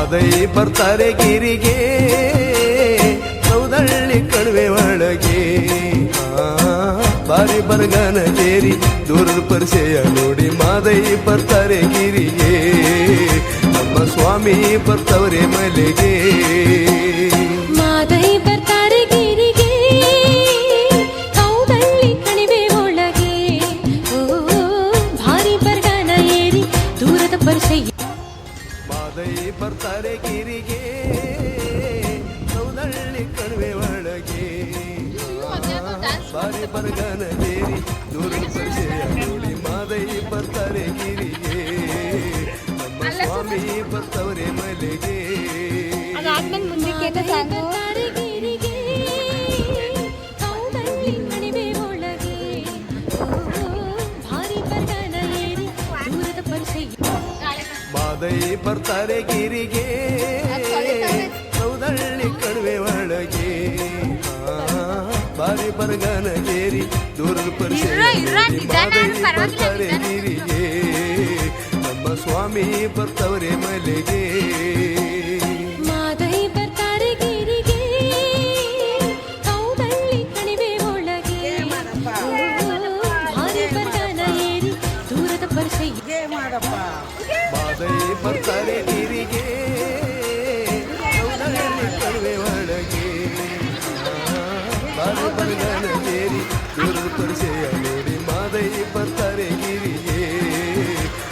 ಮಾದೈ ಬರ್ತಾರೆ ಗಿರಿಗೆ, ಸೌದಳ್ಳಿ ಕಣಿವೆ ಒಳಗೆ. ಬಾರಿ ಬರಗನ ಕೇರಿ, ದೂರದ ಪರಿಚಯ ನೋಡಿ ಮಾದೈ ಬರ್ತಾರೆ ಗಿರಿಗೆ. ನಮ್ಮ ಸ್ವಾಮಿ ಬರ್ತವರೆ ಮಲೆಗೆ. ಬರ್ತಾರೆ ಗಿರಿಗೆ ಸೌದಳ್ಳಿ ಕಣಿವೆ ಒಳಗೆ. ಬಾರಿ ಬರಗನ ಬೇರಿ ದೂರ ಪರಿಚಯ ನೋಡಿ ಮಾದೈ ಬರ್ತಾರೆ ಗಿರಿಗೆ ನಮ್ಮ ಸ್ವಾಮಿ ಬರ್ತವರೆ ಮಲೆಗೆ. ಮಾದೈ ಬರ್ತಾರೆ ಗಿರಿಗೆ. ಸೌದಳ್ಳಿ ಕಣಿವೆ ಒಳಗೆ. ಆ, ಬಾರಿ ಬರಗನ ಗೇರಿ ಮಾದೈ ಬರ್ತಾರೆ ಗಿರಿಗೆ. ನಮ್ಮ ಸ್ವಾಮಿ ಬರ್ತವರೆ ಮಲೆಗೆ. ಮಾದೈ ಬರ್ತಾರೆ ಕೌದಳ್ಳಿ ಕಣಿವೆ ಒಳಗೆ. ಬಾರಿ ಬರಗಾನ ಕೇರಿ ದೂರದ ಪರಿಚಯ ನೋಡಿ ಬರ್ತಾರೆ ಗಿರಿಗೆ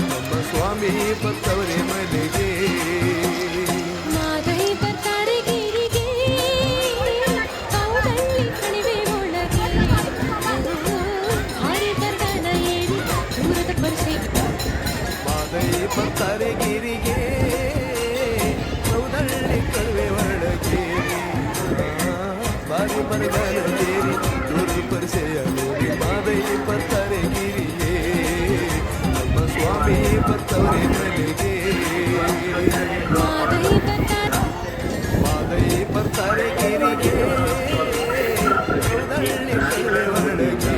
ನಮ್ಮ ಸ್ವಾಮಿ ಬರ್ತವರೇ ಮಲೆಗೆ ಮಾದೈ ಬರ್ತಾರೆ ಗಿರಿಗೆ ಸೌದಳ್ಳಿ ಕಣಿವೆ ಒಳಗೆ ಆ, ಬಾರಿ ಬರಗಾನ ಕೇರಿ ದೂರದ ಪರಿಚಯ ನೋಡಿ ಮಾದೈ ಬರ್ತಾರೆ ಗಿರಿಗೆ ನಮ್ಮ ಸ್ವಾಮಿ ಬರ್ತವರೆ ಮಲೆಗೆ ಮಾದೈ ಬರ್ತಾರೆ ಮಾದೈ ಬರ್ತಾರೆ ಗಿರಿಗೆ ಸೌದಳ್ಳಿ ಕಣಿವೆ ಒಳಗೆ.